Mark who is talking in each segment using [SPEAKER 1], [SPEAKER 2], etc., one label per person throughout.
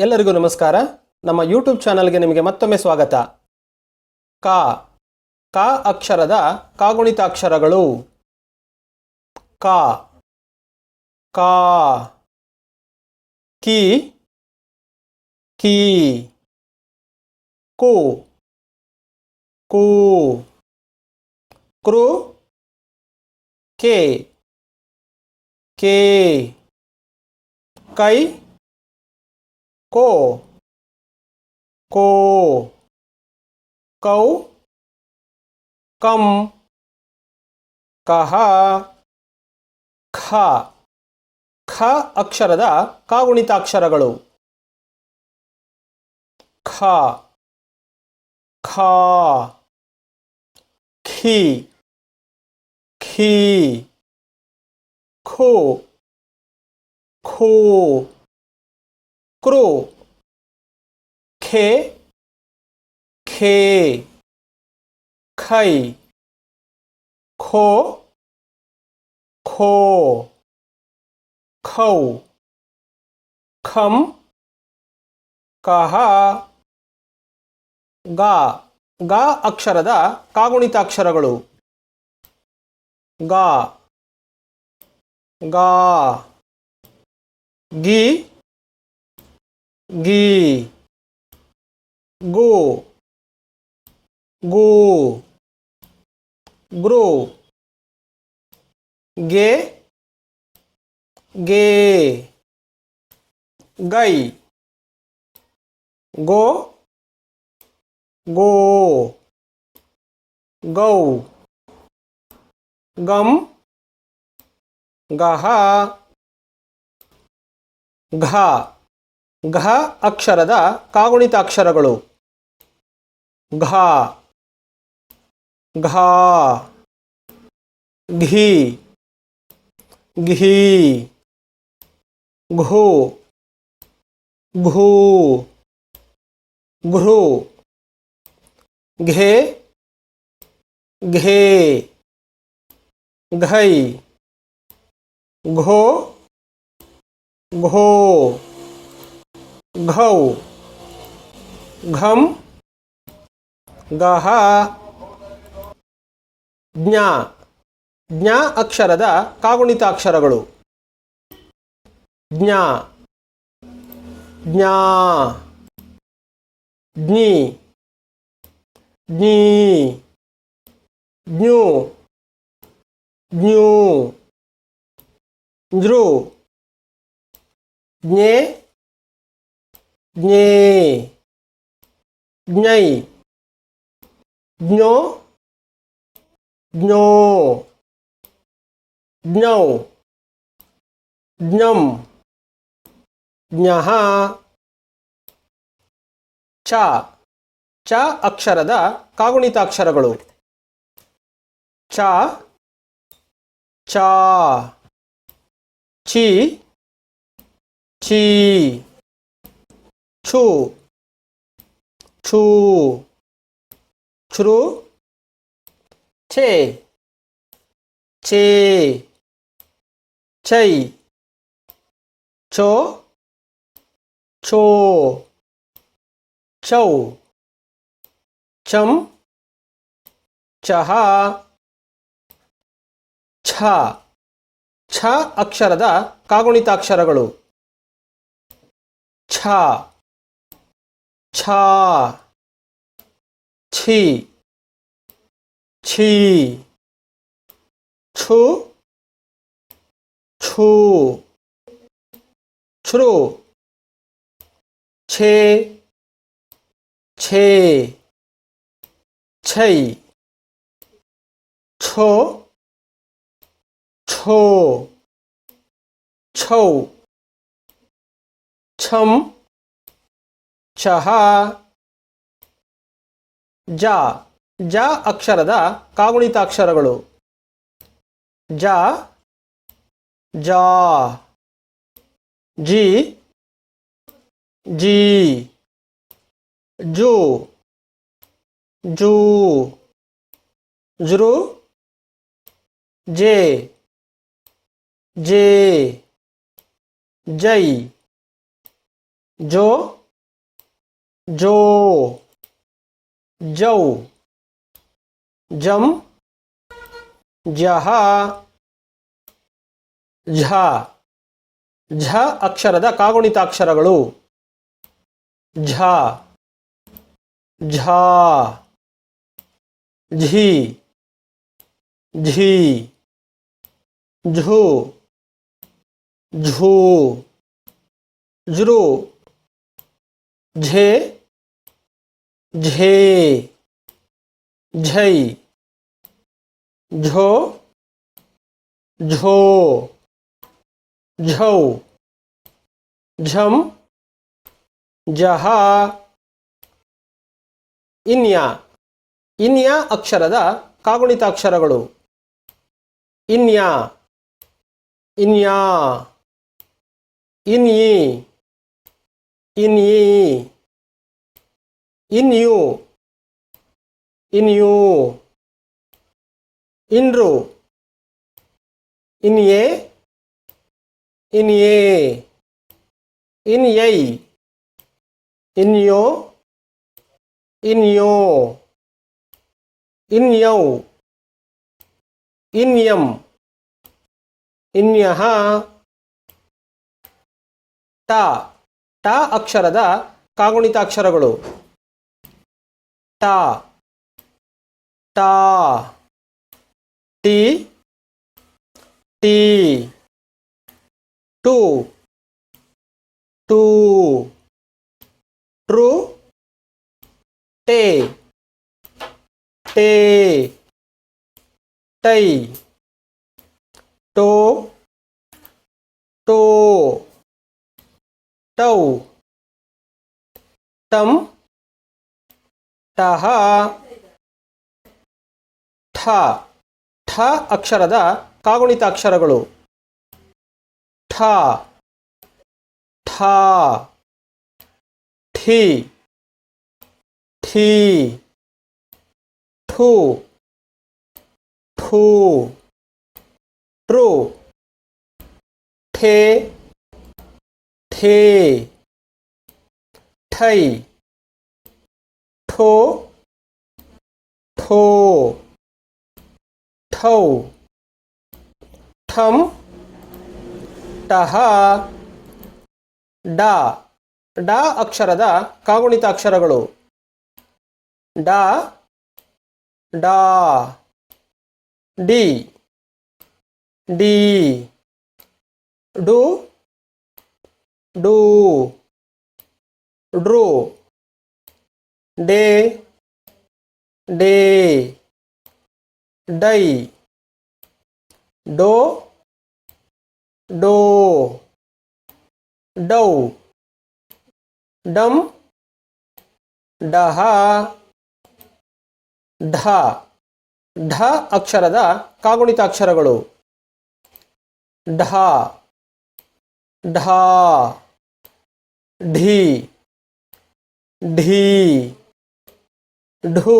[SPEAKER 1] ಎಲ್ಲರಿಗೂ ನಮಸ್ಕಾರ. ನಮ್ಮ ಯೂಟ್ಯೂಬ್ ಚಾನಲ್ಗೆ ನಿಮಗೆ ಮತ್ತೊಮ್ಮೆ ಸ್ವಾಗತ. ಕ. ಕ ಅಕ್ಷರದ ಕಾಗುಣಿತಾಕ್ಷರಗಳು. ಕ. ಕಾ. ಕಿ. ಕೀ. ಕು. ಕೂ. ಕೃ. ಕೆ. ಕೆ. ಕೈ. ಕೋ ಕೋ, ಕೌ công ಕಹ, ಖ ಖ ಅಕ್ಷರದ ಕಾಗುಣಿತಾಕ್ಷರಗಳು. ಖ ಖ, ಖಿ ಖಿ, ಖು, ಖೋ. ಕ್ರೂ ಖೇ ಖೇ, ಖೈ, ಖೋ ಖೋ, ಖೌ, ಖಂ, ಕಹ, ಗ ಗ ಅಕ್ಷರದ ಕಾಗುಣಿತಾಕ್ಷರಗಳು. ಗ ಗ, ಗಿ ಗಿ ಗು ಗು ಗ್ರು ಗೆ ಗೆ ಗೈ ಗೋ ಗೋ ಗೌ ಗಂ ಗಹ ಘ ಘ ಅಕ್ಷರದ ಕಾಗುಣಿತಾಕ್ಷರಗಳು. ಘ. ಘ. ಘಿ. ಘಿ. ಘು. ಘೂ. ಘೃ. ಘೆ. ಘೇ. ಘೈ. ಘೋ. ಘೋ. ಘೌ, ಘಂ, ಗಹ, ಜ್ಞ ಜ್ಞ ಅಕ್ಷರದ ಕಾಗುಣಿತಾಕ್ಷರಗಳು. ಜ್ಞ, ಜ್ಞಾ, ಜ್ಞಿ, ಜ್ಞೀ, ಜ್ಞೂ ಜ್ಞೂ ಜೃ ಜ್ಞೇ ಜ್ಞೇ ಜ್ಞೈ ಜ್ಞೋ ಜ್ಞೋ ಜ್ಞೌ ಜ್ಞಂ ಜ್ಞಃ ಚ ಚ ಅಕ್ಷರದ ಕಾಗುಣಿತಾಕ್ಷರಗಳು ಚ ಚ ಚಿ ಛೀ ಛು. ಛೂ. ಛೃ. ಛೇ. ಛೇ. ಛೈ. ಛೋ. ಛೋ. ಚೌ ಚಂ ಚಹ ಛ. ಛ ಅಕ್ಷರದ ಕಾಗುಣಿತಾಕ್ಷರಗಳು. ಛ. ಛ ಛಿ ಛೀ ಛು ಛೂ ಛೃ ಛೇ ಛೇ ಛೈ ಛೋ ಛೋ ಛೌ ಛಂ ಛಹ ಜ. ಜ ಅಕ್ಷರದ ಕಾಗುಣಿತಾಕ್ಷರಗಳು. ಜ. ಜಾ. ಜಿ. ಜಿ. ಜು. ಜೂ. ಜುರು ಜೆ. ಜೆ. ಜೈ. ಜೋ. ಜೋ ಜೌ ಜಂ ಜಹ ಝ ಝ ಅಕ್ಷರದ ಕಾಗುಣಿತಾಕ್ಷರಗಳು ಝ ಝ Zee Zee zoo zoo ಝೃ Z ಝೇ, ಝೈ, Zo Zo, Zhou ಝಂ ಜಹ, ಇನ್ಯ ಇನ್ಯ ಅಕ್ಷರದ ಕಾಗುಣಿತಾಕ್ಷರಗಳು. ಇನ್ಯ, ಇನ್ಯಾ, ಇನ್ಯಿ ಇನ್ಯಿ. ಇನ್ಯು ಇನ್ಯು ಯೋ, ಇನ್ ಯೋ, ಇನ್ ಯೌ, ಇನ್ ಎಂ, ಇನ್ ಯಹ ಟ ಟ ಅಕ್ಷರದ ಕಾಗುಣಿತಾಕ್ಷರಗಳು. ಟ ಟ ಟಿ ಟಿ ಟು ಟೂ ಟ್ರು ಟೇ ಟೇ ಟೈ ಟೋ ಟೋ ಟೌ ಟಂ ಟಹ ಠ ಠ ಅಕ್ಷರದ ಕಾಗುಣಿತಾಕ್ಷರಗಳು ಠ ಠ ಠಿ ಠೀ ಠು ಠೂ ಟ್ರು ಠೇ ಠೇ ಠೈ ಠೋ ಠೋ ಠೌ ಠಮ್ ಟಹ ಡ ಡ ಅಕ್ಷರದ ಕಾಗುಣಿತಾಕ್ಷರಗಳು ಡ ಡ, ಡಿ. ಡಿ. ಡು ಡು. ಡ್ರು. ಡೇ ಡೇ, ಡೈ, ಡೋ ಡೋ, ಡೌ, ಡಂ, ಡಹ, ಢ ಢ ಅಕ್ಷರದ ಕಾಗುಣಿತಾಕ್ಷರಗಳು ಢ ಢ, ಢಿ, ಢೀ ಢು.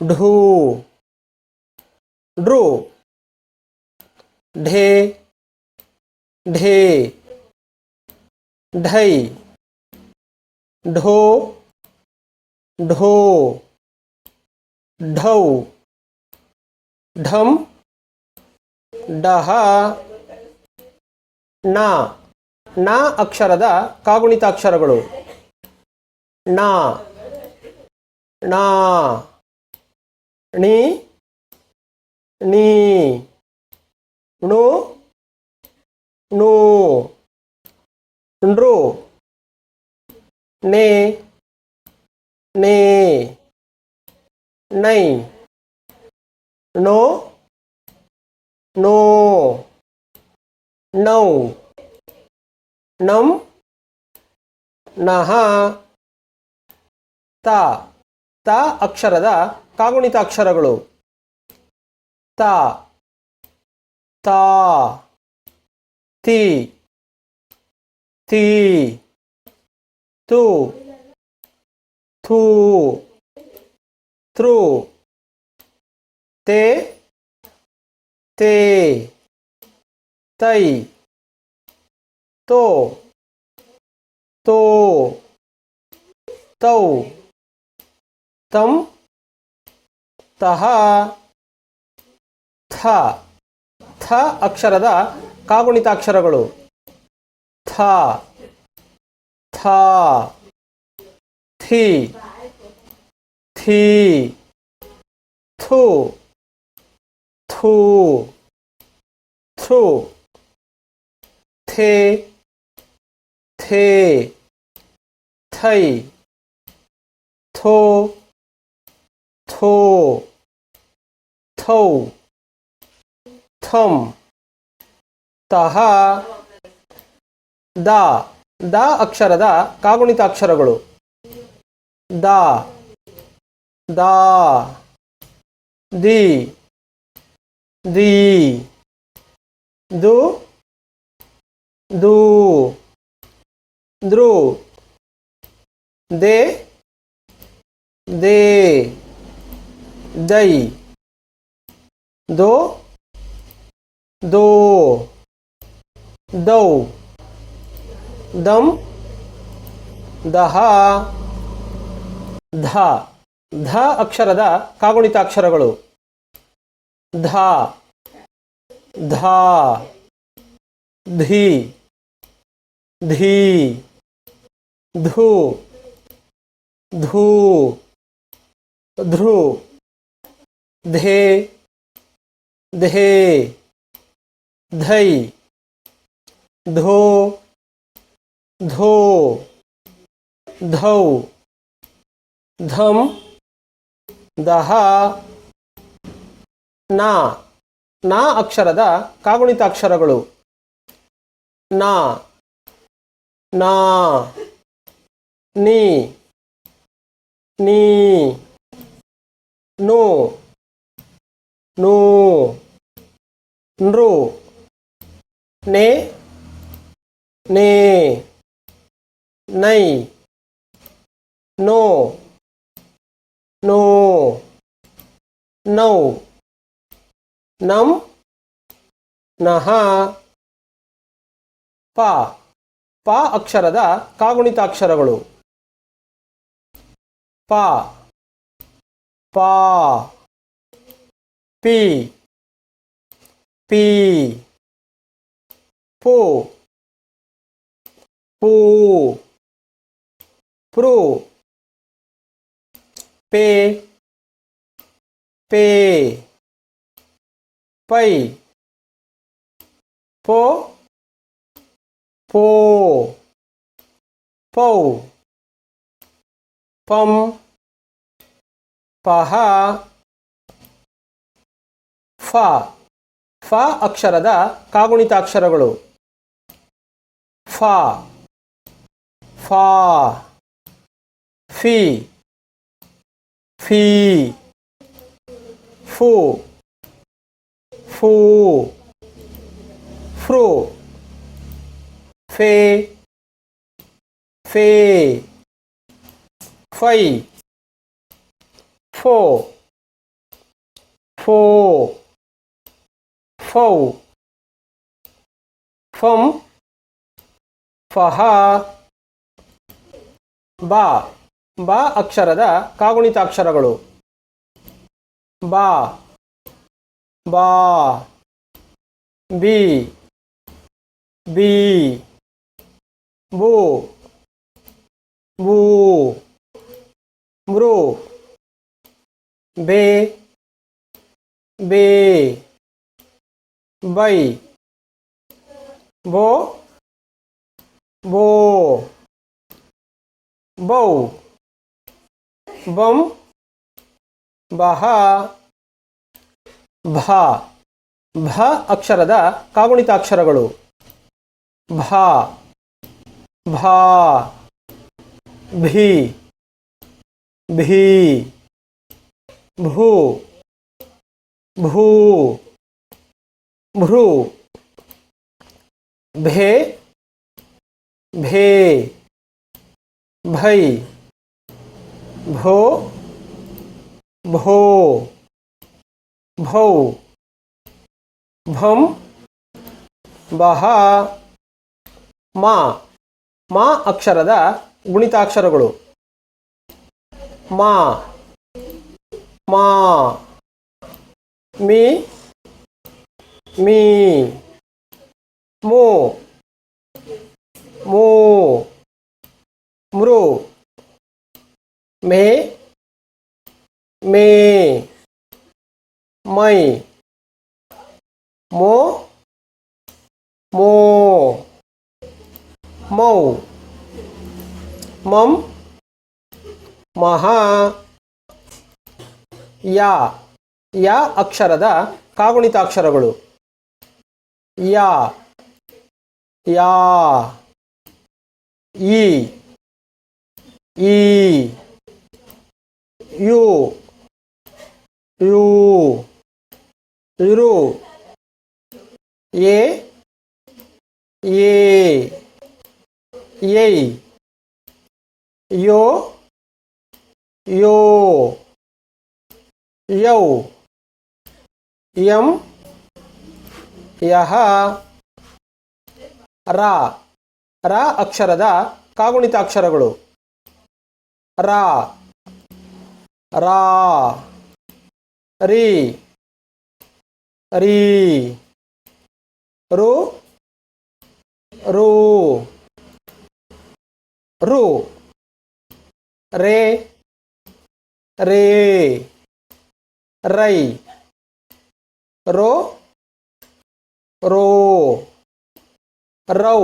[SPEAKER 1] ಢೂ. ಡ್ರು ಢೇ. ಢೇ. ಢೈ. ಢೋ. ಢೋ. ಢೌ. ಢಂ. ಡಹ. ನ ನ ಅಕ್ಷರದ ಕಾಗುಣಿತಾಕ್ಷರಗಳು. ನ ನ ಣಿ ನೀ ಣು ನು ನೃ ನೇ ನೇ ನೈ ನೋ ನೋ ನೌ ನಂ ನಹ ತ ತ ಅಕ್ಷರದ ಕಾಗುಣಿತಾಕ್ಷರಗಳು ತ, ತಾ, ತಿ ತಿ, ತು ಥೂ ಥ್ರೂ ತೇ ತೇ, ತೈ, ತೋ ತೋ तौ तं ತಹ ಥ ಥ ಅಕ್ಷರದ ಕಾಗುಣಿತಾಕ್ಷರಗಳು. ಥ. ಥ. ಥಿ. ಥಿ. ಥು. ಥೂ. ಥು. ಥೇ. ಥೇ. ಥೈ. ಥೋ. ಥೋ ಥೌ ಥಂ ತಹ ದ ದ ಅಕ್ಷರದ ಕಾಗುಣಿತಾಕ್ಷರಗಳು ದ ದ ದಿ ದಿ ದು ದು ದ್ರು ದೇ ದೇ ದೈ ದೋ ದೋ ದೌ ದಂ ದಹ ಧ ಧ ಅಕ್ಷರದ ಕಾಗುಣಿತಾಕ್ಷರಗಳು ಧ. ಧ. ಧಿ. ಧೀ. ಧು. ಧೂ. ಧ್ರು ಧೇ ಧೇ, ಧೈ, ಧೋ ಧೋ, ಧೌ, ಧಂ, ದಹ, ನಾ ನಾ ಅಕ್ಷರದ ಕಾಗುಣಿತಾಕ್ಷರಗಳು. ನಾ ನಾ, ನೀ ನೀ, ನು. ನು, ನೃ, ನೇ ನೇ, ನೈ, ನೋ ನೋ, ನೌ, ನಂ, ನಹ, ಪ ಪ ಅಕ್ಷರದ ಕಾಗುಣಿತಾಕ್ಷರಗಳು. ಪ, ಪಾ ಪಿ ಪಿ ಪು ಪೂ ಪ್ರು ಪೇ ಪೇ ಪೈ ಪೋ ಪೋ ಪೌ ಪಂ ಪಹ ಫ. ಫ ಅಕ್ಷರದ ಕಾಗುಣಿತಾಕ್ಷರಗಳು. ಫ. ಫಾ. ಫಿ. ಫೀ. ಫು. ಫೂ. ಫ್ರು. ಫೇ. ಫೇ. ಫೈ. ಫೋ. ಫೋ. ಫೌ. ಫಂ. ಫಹ. ಬಾ. ಬಾ ಅಕ್ಷರದ ಕಾಗುಣಿತಾಕ್ಷರಗಳು. ಬಾ. ಬಾ. ಬಿ. ಬಿ. ಬೂ. ಬೂ ಮೃ ಬೇ. ಬೇ. ಬೈ. ಬೋ. ಬೋ. ಬೌ. ಬಂ. ಬಹ. ಭ. ಭ ಅಕ್ಷರದ ಕಾಗುಣಿತಾಕ್ಷರಗಳು. ಭ. ಭಾ. ಭಿ. ಭಿ. ಭೂ. ಭೂ. ಭ್ರೂ. ಭೇ. ಭೇ. ಭೈ. ಭೋ. ಭೋ. ಭೌ. ಭಂ. ಬಹ. ಮಾ. ಮಾ ಅಕ್ಷರದ ಗುಣಿತಾಕ್ಷರಗಳು. ಮಾ. ಮಾ. ಮಿ. ಮೀ ಮೂ ಮೂ ಮೃ ಮೇ ಮೇ ಮೈ ಮೋ ಮೋ ಮೌ ಮಂ ಮಹಾ ಯಾ ಯಾ ಅಕ್ಷರದ ಕಾಗುಣಿತಾಕ್ಷರಗಳು 야, 야, 이, 이, 유, 유, 루, 예, 예, 예이, 요, 요, 요, 염, ಯಹ. ರ. ರ ಅಕ್ಷರದ ಕಾಗುಣಿತಾಕ್ಷರಗಳು ರ. ರಾ. ರಿ. ರೀ. ರು. ರು. ರು. ರೇ. ರೇ. ರೈ. ರೋ. ರೋ, ರೌ,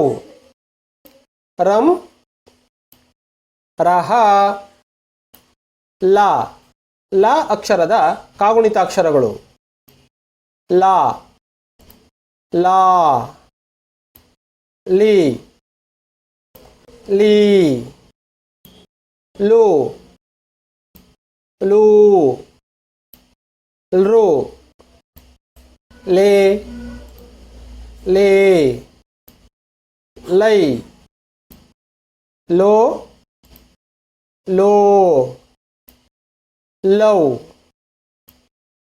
[SPEAKER 1] ರಂ, ರಹ, ಲಾ. ಲಾ ಅಕ್ಷರದ ಕಾಗುಣಿತಾಕ್ಷರಗಳು. ಲಾ. ಲಾ. ಲೀ. ಲೀ. ಲೂ. ಲೂ. ಲೂ. ಲೇ. ಲೇ ಲೈ ಲೋ ಲೋ ಲೌ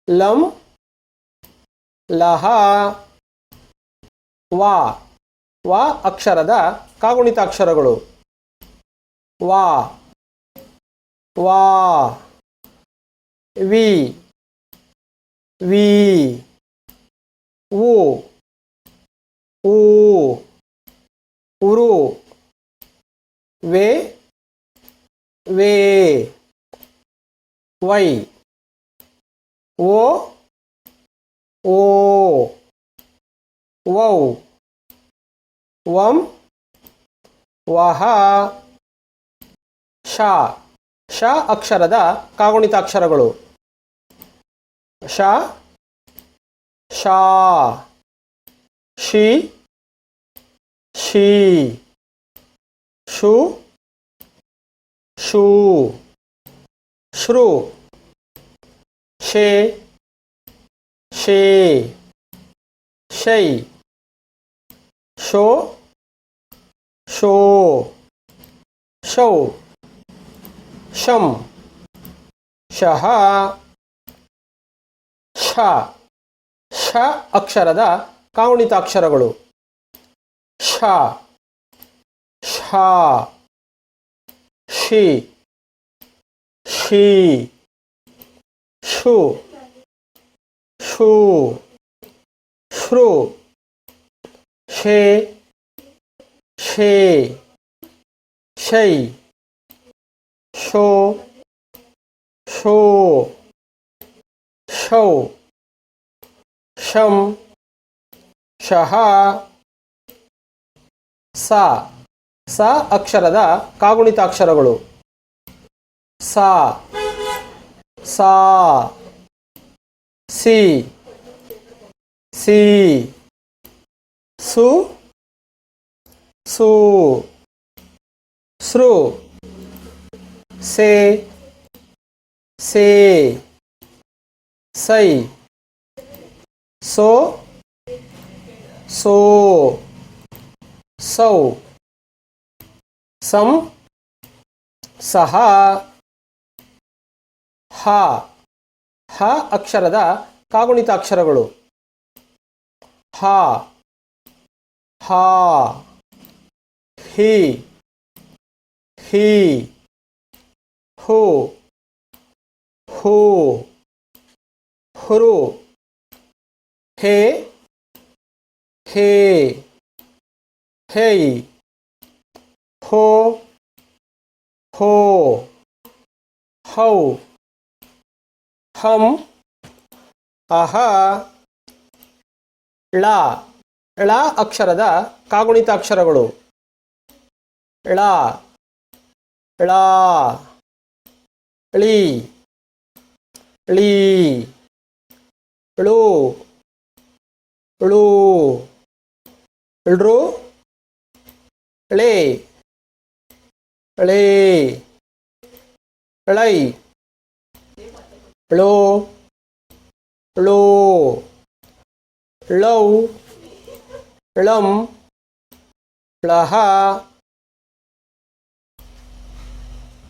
[SPEAKER 1] ಲಂ ಲಹ ವಾ ವಾ ಅಕ್ಷರದ ಕಾಗುಣಿತಾಕ್ಷರಗಳು ವಾ ವಾ, ವಿ ವಿ ಉ ಊ, ಉರು, ವೇ ವೇ, ವೈ, ಓ ಓ, ವೌ, ವಂ, ವಹ ಶ ಶ ಅಕ್ಷರದ ಕಾಗುಣಿತಾಕ್ಷರಗಳು. ಶ ಶಾ ಶಿ ಶಿ ಶು ಶೂ ಶ್ರು ಶೇ ಶೇ ಶೈ ಶೋ ಶೋ ಶೌ ಶಂ ಶಹ ಶ ಶ ಅಕ್ಷರದ ಕಾಗುಣಿತಾಕ್ಷರಗಳು ಶ ಶ, ಶಿ ಶಿ, ಶು, ಶೂ ಶ್ರು ಶೇ ಶೇ, ಶೈ, ಶೋ ಶೋ, ಶೌ, ಶಂ ಶಹ. ಸ. ಸ ಅಕ್ಷರದ ಕಾಗುಣಿತಾಕ್ಷರಗಳು. ಸಾ. ಸಾ. ಸಿ. ಸಿ. ಸು. ಸು. ಸೃ. ಸೇ. ಸೇ. ಸೈ. ಸೋ. ಸೋ, ಸೌ, ಸಂ, ಸಹ, ಹ ಹ ಅಕ್ಷರದ ಕಾಗುಣಿತಾಕ್ಷರಗಳು. ಹ ಹ, ಹಿ ಹಿ, ಹೋ ಹೋ, ಹುರು, ಹೇ ಹೇ ಹೇಯ್ ಹೋ ಹೋ ಹೌ ಹಂ ಅಹ ಳ ಳ ಅಕ್ಷರದ ಕಾಗುಣಿತ ಅಕ್ಷರಗಳು ಳ ಳ, ಳಿ ಳಿ, ಳು ಳು. ಳ್ರು ಳೆ ಳೆ ಳೈ ಳೋ ಳೋ ಳೌ ಳಂ ಳಹ